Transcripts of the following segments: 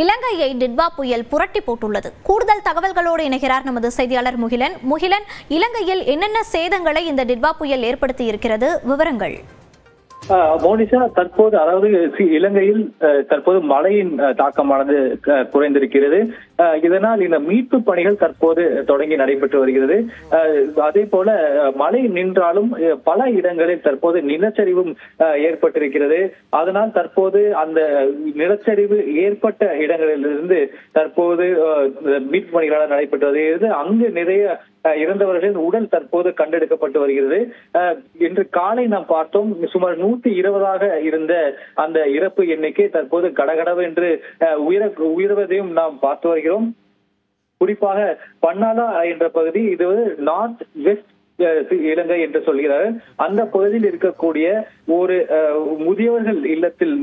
இலங்கையை டிட்வா புயல் புரட்டி போட்டுள்ளது. கூடுதல் தகவல்களோடு இணைகிறார் நமது செய்தியாளர் முகிலன். முகிலன் இலங்கையில் என்னென்ன சேதங்களை இந்த டிட்வா புயல் ஏற்படுத்தி இருக்கிறது? விவரங்கள். மோனிஷா தற்போது அதாவது இலங்கையில் தற்போது மழையின் தாக்கமானது குறைந்திருக்கிறது. இதனால் இந்த மீட்பு பணிகள் தற்போது தொடங்கி நடைபெற்று வருகிறது. அஹ், அதே போல மழை நின்றாலும் பல இடங்களில் தற்போது நிலச்சரிவும் ஏற்பட்டிருக்கிறது. அதனால் தற்போது அந்த நிலச்சரிவு ஏற்பட்ட இடங்களிலிருந்து தற்போது மீட்பு பணிகளால் நடைபெற்று வருகிறது. அங்கு நிறைய அஹ், இறந்தவர்களின் உடல் தற்போது கண்டெடுக்கப்பட்டு வருகிறது. அஹ், இன்று காலை நாம் பார்த்தோம் சுமார் நூத்தி இருபதாக இருந்த அந்த இறப்பு எண்ணிக்கை தற்போது கடகடவென்று அஹ், உயர உயர்வதையும் நாம் பார்த்து வருகிறோம். குறிப்பாக பன்னாலா என்ற பகுதி இது நார்த் வெஸ்ட் இலங்கை என்று சொல்கிறார். அந்த பகுதியில் இருக்கக்கூடிய ஒரு முதியவர்கள் இல்லத்தில்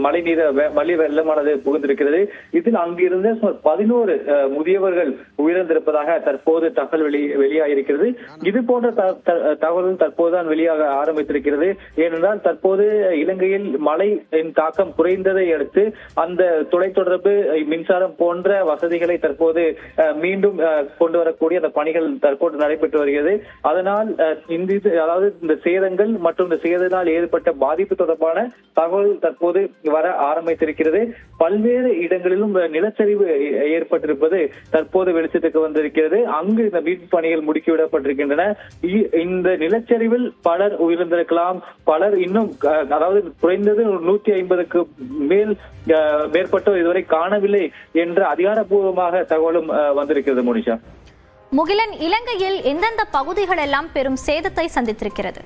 மழை நீர மழை வெள்ளமானது புகுந்திருக்கிறது. இதில் அங்கிருந்த சுமார் பதினோரு முதியவர்கள் உயிரிழந்திருப்பதாக தற்போது தகவல் வெளி வெளியாகிருக்கிறது இது போன்ற தகவலும் தகவல்கள் தற்போதுதான் வெளியாக ஆரம்பித்திருக்கிறது. ஏனென்றால் தற்போது இலங்கையில் மழையின் தாக்கம் குறைந்ததை அடுத்து அந்த தொலைத்தொடர்பு மின்சாரம் போன்ற வசதிகளை தற்போது அஹ், மீண்டும் அஹ், கொண்டு வரக்கூடிய அந்த பணிகள் தற்போது நடைபெற்று வருகிறது. அதனால் இந்த அதாவது இந்த சேதங்கள் மற்றும் இந்த சேதத்தினால் ஏற்பட்ட பாதிப்பு தொடர்பான தகவல் தற்போது வர ஆரம்பித்திருக்கிறது. பல்வேறு இடங்களிலும் நிலச்சரிவு ஏற்பட்டிருப்பது தற்போது வெளிச்சத்துக்கு வந்திருக்கிறது. அங்கு இந்த மீட்பு பணிகள் முடுக்கிவிடப்பட்டிருக்கின்றன. இ- இந்த நிலச்சரிவில் பலர் உயிரிழந்திருக்கலாம். பலர் இன்னும் அதாவது குறைந்தது நூத்தி ஐம்பதுக்கு மேல் மேற்பட்டோர் இதுவரை காணவில்லை என்ற அதிகாரப்பூர்வமாக தகவலும் வந்திருக்கிறது மோனிஷா. முகிலன் இலங்கையில் எந்தெந்த பகுதிகள் எல்லாம் பெரும் சேதத்தை சந்தித்திருக்கிறது?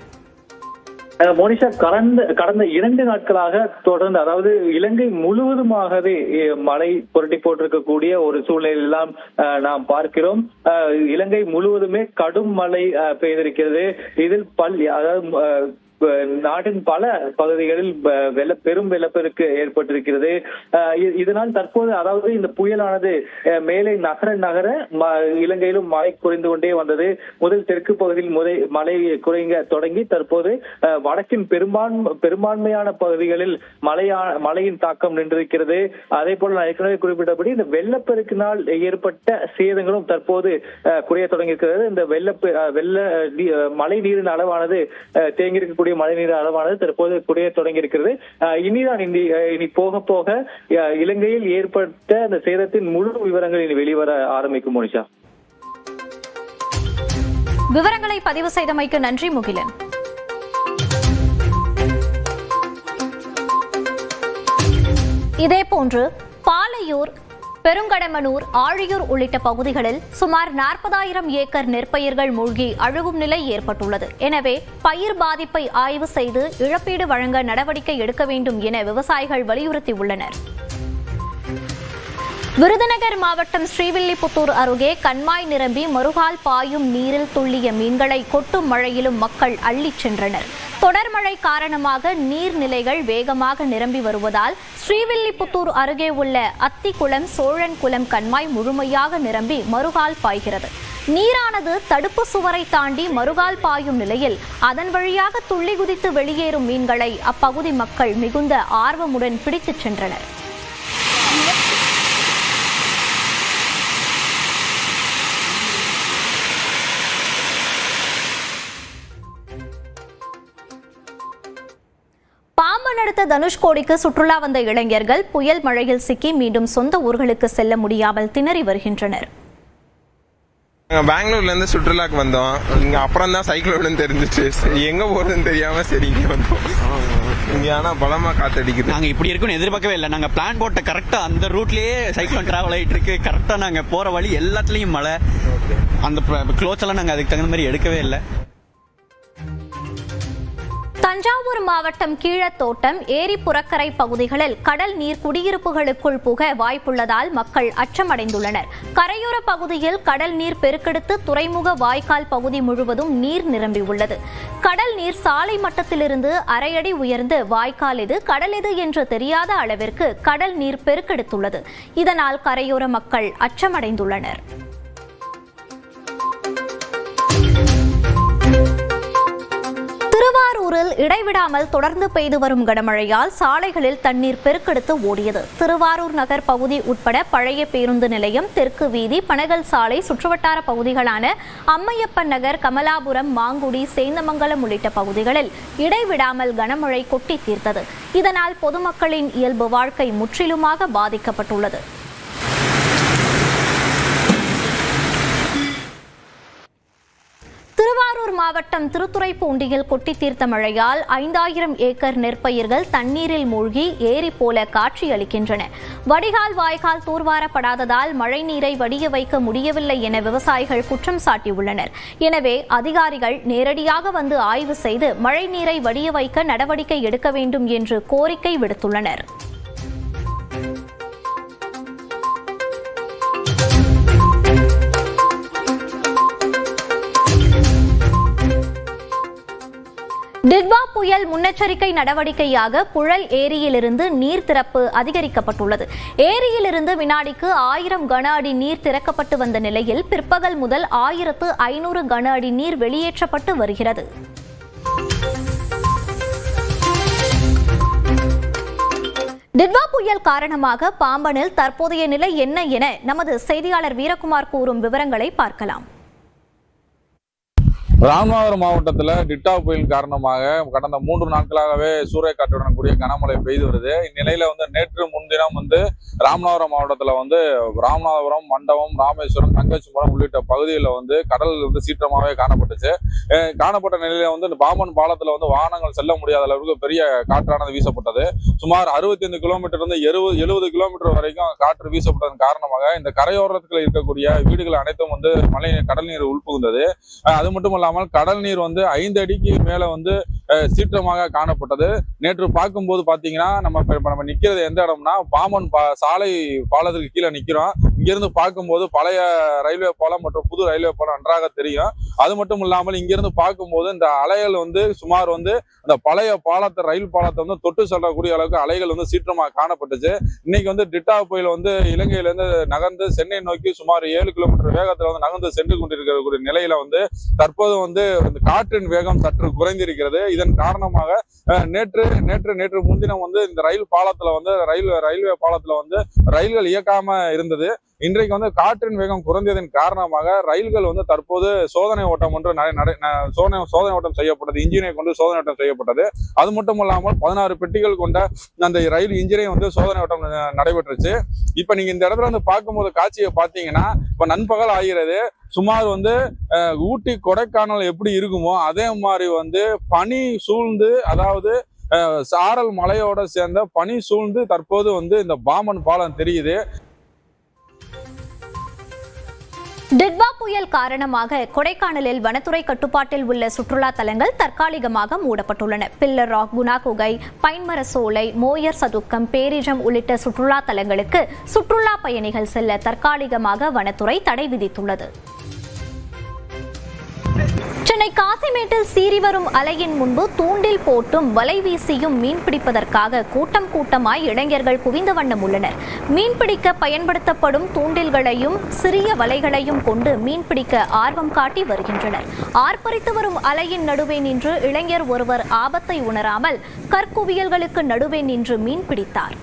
அஹ் மோனிஷா கடந்த கடந்த இரண்டு நாட்களாக தொடர்ந்து அதாவது இலங்கை முழுவதுமாகவே மழை புரட்டி போட்டிருக்கக்கூடிய ஒரு சூழ்நிலையெல்லாம் அஹ், நாம் பார்க்கிறோம். அஹ், இலங்கை முழுவதுமே கடும் மழை பெய்திருக்கிறது. இதில் பல் அதாவது அஹ், நாட்டின் பல பகுதிகளில் வெள்ள பெரும் வெள்ளப்பெருக்கு ஏற்பட்டிருக்கிறது. இதனால் தற்போது அதாவது இந்த புயலானது மேலே நகர நகர இலங்கையிலும் மழை குறைந்து கொண்டே வந்தது. முதல் தெற்கு பகுதியில் முறை மழை குறைங்க தொடங்கி தற்போது வடக்கின் பெரும்பான்மை பெரும்பான்மையான பகுதிகளில் மழையா மழையின் தாக்கம் நின்றிருக்கிறது. அதே போல நான் ஏற்கனவே குறிப்பிட்டபடி இந்த வெள்ளப்பெருக்கினால் ஏற்பட்ட சேதங்களும் தற்போது குறைய தொடங்கியிருக்கிறது. இந்த வெள்ள வெள்ள மழை நீரின் அளவானது தேங்கியிருக்கக்கூடிய மழை மழைநீர் அளவானது தற்போது குறைய தொடங்கி இருக்கிறது இனிதான் இந்த இனி போக போக இலங்கையில் ஏற்பட்ட அந்த சேதத்தின் முழு விவரங்கள் இனி வெளிவர ஆரம்பிக்கும் மோனிஷா. விவரங்களை பதிவு செய்தமைக்கு நன்றி முகிலன். இதேபோன்று பாலையூர் பெருங்கடமனூர் ஆழியூர் உள்ளிட்ட பகுதிகளில் சுமார் நாற்பதாயிரம் ஏக்கர் நெற்பயிர்கள் மூழ்கி அழுகும் நிலை ஏற்பட்டுள்ளது. எனவே பயிர் பாதிப்பை ஆய்வு செய்து இழப்பீடு வழங்க நடவடிக்கை எடுக்க வேண்டும் என விவசாயிகள் வலியுறுத்தியுள்ளனர். விருதுநகர் மாவட்டம் ஸ்ரீவில்லிபுத்தூர் அருகே கண்மாய் நிரம்பி மறுகால் பாயும் நீரில் துள்ளிய மீன்களை கொட்டும் மழையிலும் மக்கள் அள்ளிச் சென்றனர். தொடர் மழை காரணமாக நீர்நிலைகள் வேகமாக நிரம்பி வருவதால் ஸ்ரீவில்லிபுத்தூர் அருகே உள்ள அத்திக்குளம் சோழன்குளம் கண்மாய் முழுமையாக நிரம்பி மறுகால் பாய்கிறது. நீரானது தடுப்பு சுவரை தாண்டி மறுகால் பாயும் நிலையில் அதன் வழியாக துள்ளி குதித்து வெளியேறும் மீன்களை அப்பகுதி மக்கள் மிகுந்த ஆர்வமுடன் பிடித்துச் சென்றனர். அடுத்த தனுஷ்கோடிக்கு சுற்றுலா வந்த இளைஞர்கள் புயல் மழையில் சிக்கி மீண்டும் சொந்த ஊர்களுக்கு செல்ல முடியாமல் திணறி வருகின்றனர். நாங்கள் பெங்களூர்ல இருந்து சுற்றுலாக்கு வந்தோம். இங்க அப்புறம் தான் சைக்கிள் விழுந்து தெரிஞ்சிச்சு. சரி, எங்க போறதுன்னு தெரியாம சரி இங்க வந்தோம். இங்க ஆனா பலமா காத்தடிக்குது. நாங்க இப்படி இருக்கும்னு எதிர்பார்க்கவே இல்லை. நாங்க பிளான் போட்ட கரெக்டா அந்த ரூட்லயே சைக்கிள் டிராவல் ஆயிட்டு இருக்கு. கரெக்டா நாங்க போற வழி எல்லாத்துலயும் மழை. அந்த க்ளோத்ஸ் எல்லாம் நாங்க அதுக்கு தகுந்த மாதிரி எடுக்கவே இல்லை. தஞ்சாவூர் மாவட்டம் கீழத்தோட்டம் ஏரி புறக்கரை பகுதிகளில் கடல் நீர் குடியிருப்புகளுக்குள் புக வாய்ப்புள்ளதால் மக்கள் அச்சமடைந்துள்ளனர். கரையோர பகுதியில் கடல் நீர் பெருக்கெடுத்து துறைமுக வாய்க்கால் பகுதி முழுவதும் நீர் நிரம்பியுள்ளது கடல் நீர் சாலை மட்டத்திலிருந்து அரை அடி உயர்ந்து வாய்க்கால் எது கடல் எது என்று தெரியாத அளவிற்கு கடல் நீர் பெருக்கெடுத்துள்ளது. இதனால் கரையோர மக்கள் அச்சமடைந்துள்ளனர். திருவாரூரில் இடைவிடாமல் தொடர்ந்து பெய்து வரும் கனமழையால் சாலைகளில் தண்ணீர் பெருக்கெடுத்து ஓடியது. திருவாரூர் நகர் பகுதி உட்பட பழைய பேருந்து நிலையம் தெற்கு வீதி பனகல் சாலை சுற்றுவட்டார பகுதிகளான அம்மையப்பன் நகர் கமலாபுரம் மாங்குடி சேந்தமங்கலம் உள்ளிட்ட பகுதிகளில் இடைவிடாமல் கனமழை கொட்டி தீர்த்தது. இதனால் பொதுமக்களின் இயல்பு வாழ்க்கை முற்றிலுமாக பாதிக்கப்பட்டுள்ளது திருவாரூர் மாவட்டம் திருத்துறைப்பூண்டியில் கொட்டி தீர்த்த மழையால் ஐந்தாயிரம் ஏக்கர் நெற்பயிர்கள் தண்ணீரில் மூழ்கி ஏரி போல காட்சியளிக்கின்றன. வடிகால் வாய்க்கால் தூர்வாரப்படாததால் மழைநீரை வடிய வைக்க முடியவில்லை என விவசாயிகள் குற்றம் சாட்டியுள்ளனர். எனவே அதிகாரிகள் நேரடியாக வந்து ஆய்வு செய்து மழைநீரை வடிய வைக்க நடவடிக்கை எடுக்க வேண்டும் என்று கோரிக்கை விடுத்துள்ளனர். புயல் முன்னெச்சரிக்கை நடவடிக்கையாக புழல் ஏரியிலிருந்து நீர் திறப்பு அதிகரிக்கப்பட்டுள்ளது. ஏரியிலிருந்து வினாடிக்கு ஆயிரம் கன அடி நீர் திறக்கப்பட்டு வந்த நிலையில் பிற்பகல் முதல் ஆயிரத்து ஐநூறு கன அடி நீர் வெளியேற்றப்பட்டு வருகிறது. டிட்வா புயல் காரணமாக பாம்பனில் தற்போதைய நிலை என்ன என நமது செய்தியாளர் வீரகுமார் கூறும் விவரங்களை பார்க்கலாம். ராமநாதபுரம் மாவட்டத்தில் டிட்டா புயல் காரணமாக கடந்த மூன்று நாட்களாகவே சூறைக்காற்றுடன் கூடிய கனமழை பெய்து வருது. இந்நிலையில் வந்து நேற்று முன்தினம் வந்து ராமநாதபுரம் மாவட்டத்தில் வந்து ராமநாதபுரம் மண்டபம் ராமேஸ்வரம் தங்கச்சிபுரம் உள்ளிட்ட பகுதியில் வந்து கடல் வந்து சீற்றமாகவே காணப்பட்டுச்சு. காணப்பட்ட நிலையில் வந்து இந்த பாம்பன் பாலத்தில் வந்து வாகனங்கள் செல்ல முடியாத அளவுக்கு பெரிய காற்றானது வீசப்பட்டது. சுமார் அறுபத்தைந்து கிலோமீட்டர் இருந்து எழுபது எழுபது கிலோமீட்டர் வரைக்கும் காற்று வீசப்பட்டதன் காரணமாக இந்த கரையோரத்தில் இருக்கக்கூடிய வீடுகள் அனைத்தும் வந்து மழை கடல் நீர் உள்புகுந்தது. அது மட்டும் இல்லாமல் கடல் நீர் வந்து ஐந்து அடிக்கு மேல வந்து சீற்றமாக காணப்பட்டது. நேற்று பார்க்கும்போது பாத்தீங்கன்னா நம்ம நம்ம நிக்கிறது எந்த இடம்னா பாம்பன் பா சாலை பாலத்துக்கு கீழே நிக்கிறோம். இங்கிருந்து பார்க்கும்போது பழைய ரயில்வே பாலம் மற்றும் புது ரயில்வே பாலம் நன்றாக தெரியும். அது மட்டும் இல்லாமல் இங்கிருந்து பார்க்கும்போது இந்த அலைகள் வந்து சுமார் வந்து அந்த பழைய பாலத்தை ரயில் பாலத்தை வந்து தொட்டு செல்லக்கூடிய அளவுக்கு அலைகள் வந்து சீற்றமாக காணப்பட்டுச்சு. இன்னைக்கு வந்து டிட்டா புயல் வந்து இலங்கையிலேருந்து நகர்ந்து சென்னை நோக்கி சுமார் ஏழு கிலோமீட்டர் வேகத்தில் வந்து நகர்ந்து சென்று கொண்டிருக்கக்கூடிய நிலையில வந்து தற்போது வந்து இந்த காற்றின் வேகம் சற்று குறைந்திருக்கிறது. இதன் காரணமாக நேற்று நேற்று நேற்று முன்தினம் வந்து இந்த ரயில் பாலத்துல வந்து ரயில் ரயில்வே பாலத்துல வந்து ரயில்கள் இயக்காம இருந்தது. இன்றைக்கு வந்து காற்றின் வேகம் குறைந்ததன் காரணமாக ரயில்கள் வந்து தற்போது சோதனை ஓட்டம் ஒன்று நடை- நடை- ந- சோதனை சோதனை ஓட்டம் செய்யப்பட்டது இன்ஜினை கொண்டு சோதனை ஓட்டம் செய்யப்பட்டது. அது மட்டும் இல்லாமல் பதினாறு பெட்டிகள் கொண்ட அந்த ரயில் இன்ஜினை வந்து சோதனை ஓட்டம் நடைபெற்றுச்சு. இப்போ நீங்கள் இந்த இடத்துல வந்து பார்க்கும்போது காட்சியை பார்த்தீங்கன்னா இப்போ நண்பகல் ஆகிறது. சுமார் வந்து ஊட்டி கொடைக்கானல் எப்படி இருக்குமோ அதே மாதிரி வந்து பனி சூழ்ந்து அதாவது சாரல் மலையோட சேர்ந்த பனி சூழ்ந்து தற்போது வந்து இந்த பாமன் பாலம் தெரியுது. டிட்வா புயல் காரணமாக கொடைக்கானலில் வனத்துறை கட்டுப்பாட்டில் உள்ள சுற்றுலா தலங்கள் தற்காலிகமாக மூடப்பட்டுள்ளன. பில்லர் ராக் குணா குகை பைன்மர சோலை மோயர் சதுக்கம் பேரிஜம் உள்ளிட்ட சுற்றுலா தலங்களுக்கு சுற்றுலா பயணிகள் செல்ல தற்காலிகமாக வனத்துறை தடை விதித்துள்ளது. சென்னை காசிமேட்டில் சீறி வரும் அலையின் முன்பு தூண்டில் போட்டும் வலை வீசியும் மீன் பிடிப்பதற்காக கூட்டம் கூட்டமாய் இளைஞர்கள் குவிந்த வண்ணம் உள்ளனர். மீன்பிடிக்க பயன்படுத்தப்படும் தூண்டில்களையும் சிறிய வலைகளையும் கொண்டு மீன்பிடிக்க ஆர்வம் காட்டி வருகின்றனர். ஆர்ப்பரித்து வரும் அலையின் நடுவே நின்று இளைஞர் ஒருவர் ஆபத்தை உணராமல் கற்குவியல்களுக்கு நடுவே நின்று மீன் பிடித்தார்.